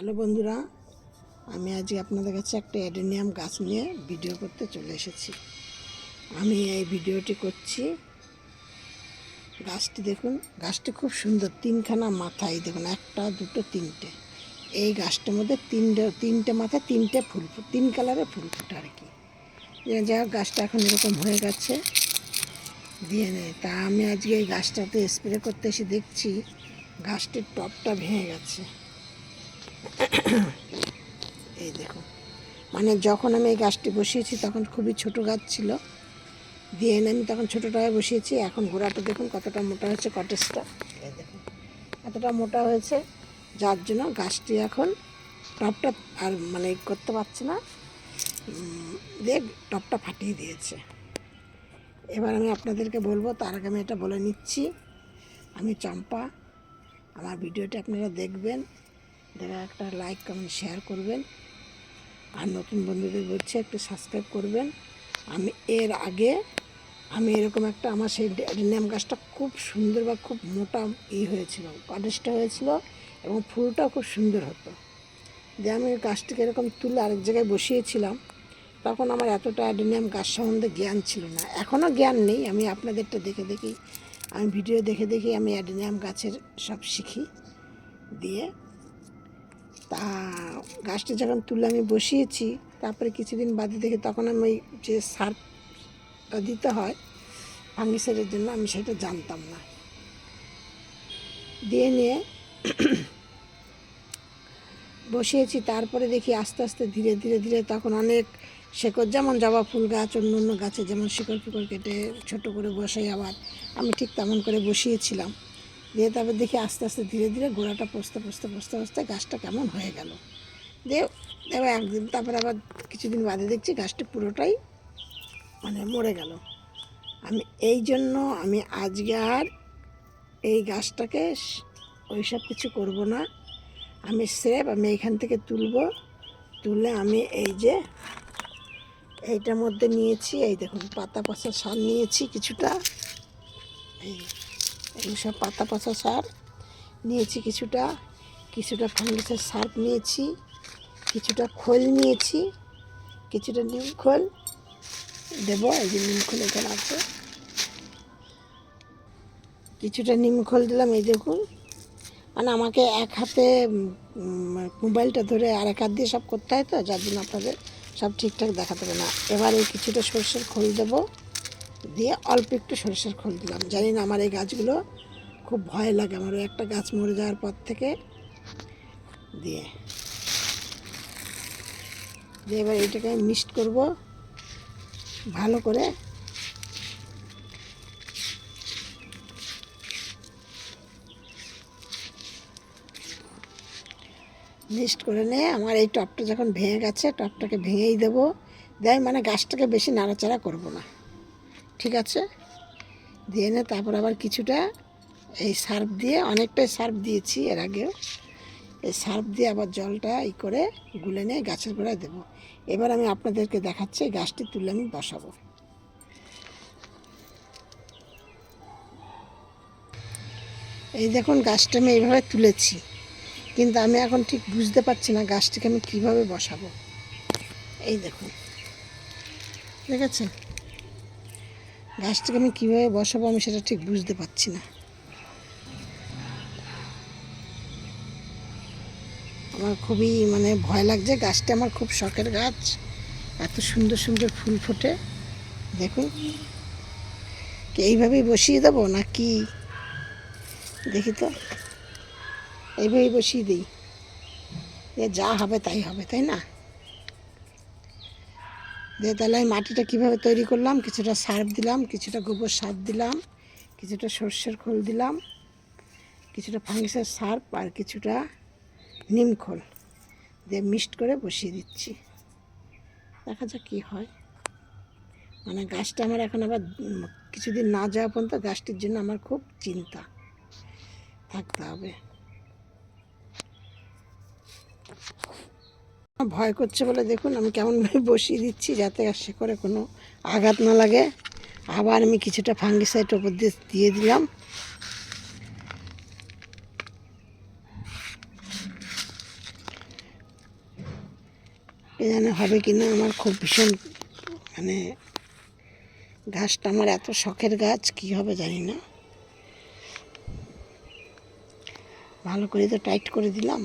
Hello বন্ধুরা, আমি আজকে আপনাদের কাছে একটা অ্যাডেনিয়াম গাছ নিয়ে ভিডিও করতে চলে এসেছি। আমি এই ভিডিওটি করছি। গাছটি দেখুন, গাছটি খুব সুন্দর, তিনখানা মাথা, এই দেখুন, একটা, দুটো, তিনটে। এই গাছটার মধ্যে তিনটে তিনটে মাথায় তিনটে ফুল তিন কালারের ফুল ফুটে আর কি। যাই হোক, গাছটা এখন এরকম হয়ে গেছে। দিয়ে নেই তা আমি আজকে এই গাছটাতে স্প্রে করতে এসে দেখছি, গাছটির টপটা ভেঙে গেছে। এই দেখুন। মানে যখন আমি এই গাছটি বসিয়েছি, তখন খুবই ছোট গাছ ছিল। দিয়ে এনে আমি তখন ছোটোটায় বসিয়েছি। এখন ঘোড়াটা দেখুন কতটা মোটা হয়েছে, কটেজটা। এই দেখুন, এতটা মোটা হয়েছে। যার জন্য গাছটি এখন টপটা আর মানে করতে পারছে না। দিয়ে টপটা ফাটিয়ে দিয়েছে। এবার আমি আপনাদেরকে বলব, তার আগে আমি এটা বলে নিচ্ছি। আমি চম্পা, আমার ভিডিওটি আপনারা দেখবেন। দেখা একটা লাইক কমেন্ট শেয়ার করবেন। আর নতুন বন্ধুদের বলছি একটু সাবস্ক্রাইব করবেন। আমি এর আগে আমি এরকম একটা আমার সেই ডেনিয়াম গাছটা খুব সুন্দর বা খুব মোটা ই হয়েছিল কটেজটা হয়েছিল এবং ফুলটাও খুব সুন্দর হতো। দিয়ে আমি গাছটিকে এরকম তুলে আরেক জায়গায় বসিয়েছিলাম, তখন আমার এতটা অ্যাডেনিয়াম গাছ সম্বন্ধে জ্ঞান ছিল না। এখনও জ্ঞান নেই, আমি আপনাদেরটা দেখে দেখি। আমি ভিডিও দেখে দেখি আমি অ্যাডেনিয়াম গাছের সব শিখি দিয়ে তা গাছটা যখন তুলে আমি বসিয়েছি, তারপরে কিছুদিন বাদে দেখে তখন আমি যে সারটা দিতে হয় ফাঙ্গিসাইডের জন্য আমি সেটা জানতাম না। দিয়ে নিয়ে বসিয়েছি, তারপরে দেখি আস্তে আস্তে ধীরে ধীরে ধীরে তখন অনেক শেকড়, যেমন জবা ফুল গাছ, অন্য অন্য গাছে যেমন শিকড় ফিকড় কেটে ছোট করে বসাই আবার, আমি ঠিক তেমন করে বসিয়েছিলাম। দিয়ে তারপর দেখি আস্তে আস্তে ধীরে ধীরে গোড়াটা পচতে পচতে পচতে পচতে গাছটা কেমন হয়ে গেল। দিয়ে এবার একদিন তারপর আবার কিছুদিন বাদে দেখছি গাছটা পুরোটাই মানে মরে গেল। আমি এই জন্য আমি আজকে আর এই গাছটাকে ওই সব কিছু করব না। আমি স্রেফ আমি এইখান থেকে তুলব। তুলে আমি এই যে এইটার মধ্যে নিয়েছি, এই দেখুন পাতা পচা সার নিয়েছি কিছুটা। এই সব পাতা পচা সার নিয়েছি কিছুটা কিছুটা ফাঙ্গিসের সার নিয়েছি, কিছুটা খোল নিয়েছি, কিছুটা নিম খোল। দেবো, এই যে নিম খোল এখানে আছে। কিছুটা নিম খোল দিলাম, এই দেখুন। মানে আমাকে এক হাতে মোবাইলটা ধরে আর এক হাত দিয়ে সব করতে হয় তো, যার জন্য আপনাদের সব ঠিকঠাক দেখাতে হবে না। এবার এই কিছুটা সরষের খোল দেবো। দিয়ে অল্প একটু সরষের খোল দিলাম। জানি না আমার এই গাছগুলো খুব ভয় লাগে, আমার একটা গাছ মরে যাওয়ার পর থেকে দিয়ে। দিয়ে এবার এটাকে আমি মিক্সড করব, ভালো করে। মিক্সড করে নিয়ে আমার এই টপটা যখন ভেঙে গেছে, টপটাকে ভেঙেই দেবো। দেয় মানে গাছটাকে বেশি নাড়াচাড়া করব না। ঠিক আছে? দিয়ে এনে তারপর আবার কিছুটা এই সার্ফ দিয়ে, অনেকটাই সার্ফ দিয়েছি এর আগেও। এই সার্ফ দিয়ে আবার জলটা ই করে গুলে নিয়ে গাছের গোড়ায় দেবো। এবার আমি আপনাদেরকে দেখাচ্ছি গাছটি তুলে আমি বসাবো। এই দেখুন, গাছটা আমি এইভাবে তুলেছি। কিন্তু আমি এখন ঠিক বুঝতে পারছি না গাছটিকে আমি কীভাবে বসাবো। এই দেখুন। দেখেছেন? গাছটাকে আমি কীভাবে বসাবো আমি সেটা ঠিক বুঝতে পারছি না। আমার খুবই মানে ভয় লাগছে, গাছটা আমার খুব শখের গাছ। এত সুন্দর সুন্দর ফুল ফোটে। দেখুন, কি এইভাবেই বসিয়ে দেবো না কি দেখি তো, এইভাবেই বসিয়ে দিই। যা হবে তাই হবে, তাই না? দিয়ে তাহলে আমি মাটিটা কীভাবে তৈরি করলাম? কিছুটা সার দিলাম, কিছুটা গোবর সার দিলাম, কিছুটা সর্ষের খোল দিলাম, কিছুটা ফাঙ্গিসের সার আর কিছুটা নিম খোল দিয়ে মিক্সড করে বসিয়ে দিচ্ছি। দেখা যাক কী হয়। মানে গাছটা আমার এখন আবার কিছুদিন না যাওয়া পর্যন্ত গাছটির জন্য আমার খুব চিন্তা। থাকতে হবে। ভয় করছে বলে দেখুন, আমি কেমনভাবে বসিয়ে দিচ্ছি যাতে আর সে করে কোনো আঘাত না লাগে। আবার আমি কিছুটা ফাঙ্গিসাইড ওপর দিয়ে দিয়ে দিলাম। এ জানে হবে কি না আমার খুব ভীষণ মানে গাছটা আমার এত শখের গাছ, কি হবে জানি না। ভালো করে তো টাইট করে দিলাম।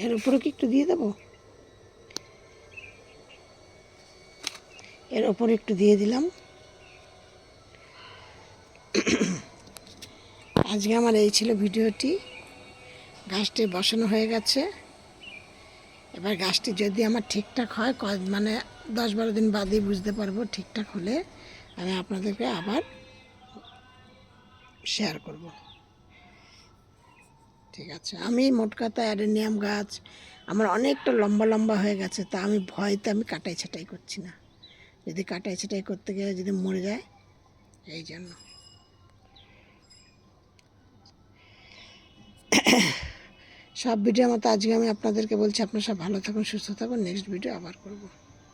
এর উপরে কি একটু দিয়ে দেবো? এর ওপরে একটু দিয়ে দিলাম। আজকে আমার এই ছিল ভিডিওটি। গাছটি বসানো হয়ে গেছে। এবার গাছটি যদি আমার ঠিকঠাক হয়, ক- মানে দশ বারো দিন বাদেই বুঝতে পারব ঠিকঠাক হলে, আমি আপনাদেরকে আবার শেয়ার করব। ঠিক আছে। আমি মোট কথা অ্যাডেনিয়াম গাছ, আমার অনেকটা লম্বা লম্বা হয়ে গেছে, তা আমি ভয়তে আমি কাটাই ছাটাই করছি না। যদি কাটাই ছাটাই করতে গেলে যদি মরে যায়, এই জন্য। সব ভিডিও মতো আজকে আমি আপনাদেরকে বলছি, আপনারা সব ভালো থাকুন, সুস্থ থাকুন নেক্সট ভিডিও আবার করব।